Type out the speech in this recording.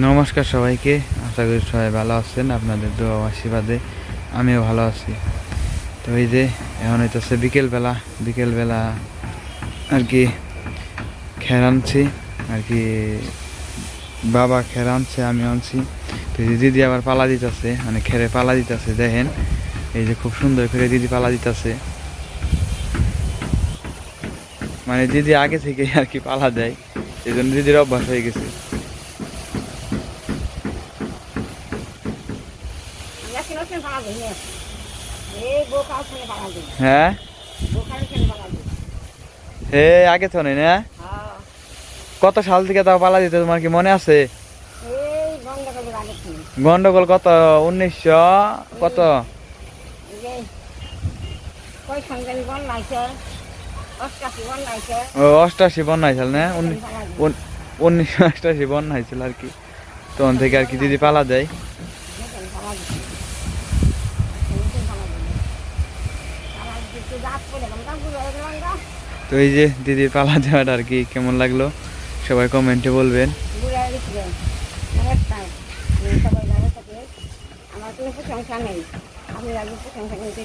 নমস্কার সবাইকে, আশা করি সবাই ভালো আছেন, আপনাদের দোয়া আশীর্বাদে আমিও ভালো আছি। তো এই যে, এখন হইতেছে বিকেলবেলা বিকেলবেলা আর কি খের আনছি আর কি বাবা খের আনছে, আমি আনছি। তো এই যে দিদি আবার পালা দিতেছে মানে খেরে পালা দিতেছে, দেখেন। এই যে খুব সুন্দর করে দিদি পালা দিতেছে। মানে দিদি আগে থেকে আর কি পালা দেয়, এই জন্য দিদির অভ্যাস হয়ে গেছে Yakin osin পালা দিই নে এই বোকা ওখানে পালা দিই হ্যাঁ? হে, আগে না? কত সাল থেকে তাও পালা দিতে তোমার কি মনে আছে? গন্ডগোল কত? উনিশশো কত? অষ্টাশি বন লাইছে বন্যা হয়েছিল না? উনিশশো অষ্টাশি বন্যা হয়েছিল আর কি। তখন থেকে আর কি দিদি পালা দেয়। তা এই যে দিদির পালা দেওয়াটা আর কি কেমন লাগল? সবাই কমেন্টে বলবেন। আমার কোনো প্রশংসা নেই। আমি প্রশংসা নিতে